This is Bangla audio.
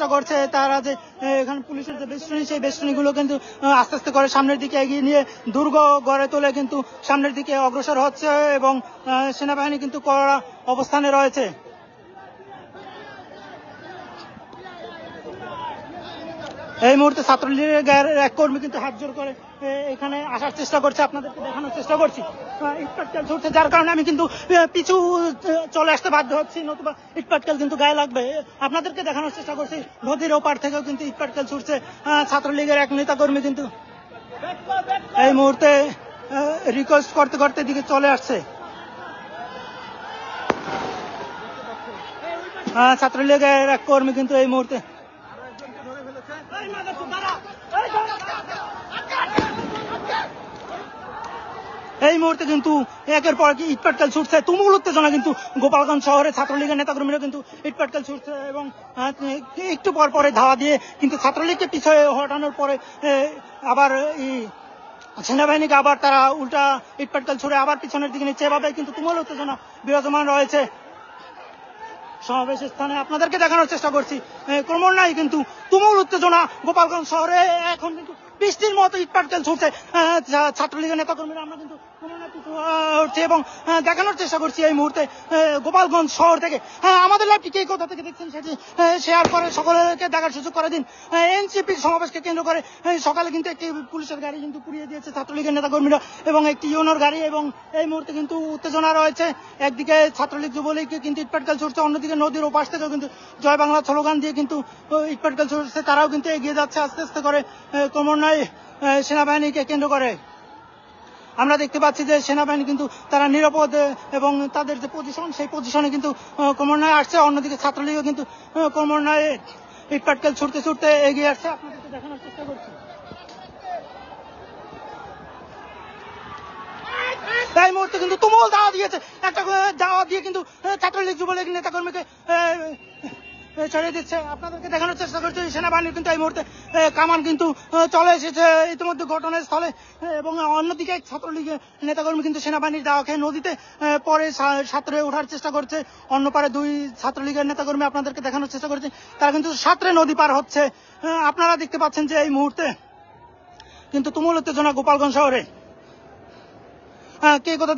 চেষ্টা করছে তারা যে এখানে পুলিশের যে বেষ্টনী, সেই বেষ্টনীগুলো কিন্তু আস্তে আস্তে করে সামনের দিকে এগিয়ে নিয়ে দুর্গ গড়ে তোলে কিন্তু সামনের দিকে অগ্রসর হচ্ছে এবং সেনাবাহিনী কিন্তু কড়া অবস্থানে রয়েছে। এই মুহূর্তে ছাত্রলীগের এক কর্মী কিন্তু হাত জোর করে এখানে আসার চেষ্টা করছে, আপনাদেরকে দেখানোর চেষ্টা করছি। ইটপাটকেল ছুটছে, যার কারণে আমি কিন্তু পিছু চলে আসতে বাধ্য হচ্ছি, নতুবা ইটপাটকেল কিন্তু গায়ে লাগবে। আপনাদেরকে দেখানোর চেষ্টা করছি, নদীর ওপার থেকেও কিন্তু ইটপাটকেল ছুটছে ছাত্রলীগের এক নেতা কর্মী কিন্তু। এই মুহূর্তে রিকোয়েস্ট করতে করতে দিকে চলে আসছে। ছাত্রলীগের এক কর্মী কিন্তু এই মুহূর্তে এই মুহূর্তে কিন্তু একের পর কি ইটপাটকেল ছুটছে। তুমুল উত্তেজনা কিন্তু গোপালগঞ্জ শহরে ছাত্রলীগের নেতাকর্মীরা কিন্তু ইটপাটকেল ছুটছে এবং একটু পর পরে ধাওয়া দিয়ে কিন্তু ছাত্রলীগকে পিছিয়ে হটানোর পরে আবার এই সেনাবাহিনীকে আবার তারা উল্টা ইটপাটকেল ছুড়ে আবার পিছনের দিকে নিচ্ছে। এভাবে কিন্তু তুমুল উত্তেজনা বিরাজমান রয়েছে। সমাবেশ স্থানে আপনাদেরকে দেখানোর চেষ্টা করছি। ক্রমান্বয়ে কিন্তু। তুমুল উত্তেজনা গোপালগঞ্জ শহরে। এখন কিন্তু বৃষ্টির মতো ইটপাটকেল ছুটছে। ছাত্রলীগের নেতাকর্মীরা, আমরা কিন্তু উঠছে এবং দেখানোর চেষ্টা করছি এই মুহূর্তে গোপালগঞ্জ শহর থেকে। হ্যাঁ আমাদের লাইভটি কে, কোথা থেকে দেখছেন সেটি শেয়ার করে, সকলকে দেখার সুযোগ করে দিন। এনসিপির সমাবেশকে কেন্দ্র করে সকালে কিন্তু একটি পুলিশের গাড়ি কিন্তু পুড়িয়ে দিয়েছে ছাত্রলীগের নেতাকর্মীরা এবং একটি ইউনোর গাড়ি এবং এই মুহূর্তে কিন্তু উত্তেজনা রয়েছে। একদিকে ছাত্রলীগ যুবলীগ কিন্তু ইটপাটকেল ছুটছে, অন্যদিকে নদীর ওপাশ থেকেও কিন্তু জয় বাংলা স্লোগান দিয়ে কিন্তু ইটপাটকেল ছুটছে তারাও কিন্তু এগিয়ে যাচ্ছে, আস্তে আস্তে করে ক্রমান্বয়ে সেনাবাহিনীকে কেন্দ্র করে। আমরা দেখতে পাচ্ছি যে সেনাবাহিনী কিন্তু তারা নিরাপদ এবং তাদের যে পজিশন সেই পজিশনে কিন্তু ক্রমান্বয়ে আসছে। অন্যদিকে ছাত্রলীগও কিন্তু ক্রমান্বয়ে ইটপাটকেল ছুটতে ছুটতে এগিয়ে আসছে। আপনাদেরকে দেখানোর চেষ্টা করছি এই মুহূর্তে কিন্তু তুমুল দাওয়া দিয়েছে। একটা দাওয়া দিয়ে কিন্তু ছাত্রলীগ যুবলীগ নেতাকর্মীকে আহ, আহ, ছড়িয়ে দিচ্ছে। আপনাদেরকে দেখানোর চেষ্টা করছি সেনাবাহিনীর কিন্তু এই মুহূর্তে কামান কিন্তু চলে এসেছে ইতিমধ্যে ঘটনাস্থলে। এবং অন্যদিকে ছাত্রলীগের নেতাকর্মী কিন্তু সেনাবাহিনীর দাওয়া খেয়ে নদীতে পরে সাঁতরে ওঠার চেষ্টা করছে। অন্য পারে দুই ছাত্রলীগের নেতাকর্মী আপনাদেরকে দেখানোর চেষ্টা করছে। তারা কিন্তু সাঁতরে নদী পার হচ্ছে। আপনারা দেখতে পাচ্ছেন যে এই মুহূর্তে কিন্তু তুমুল উত্তেজনা গোপালগঞ্জ শহরে। কে কোথা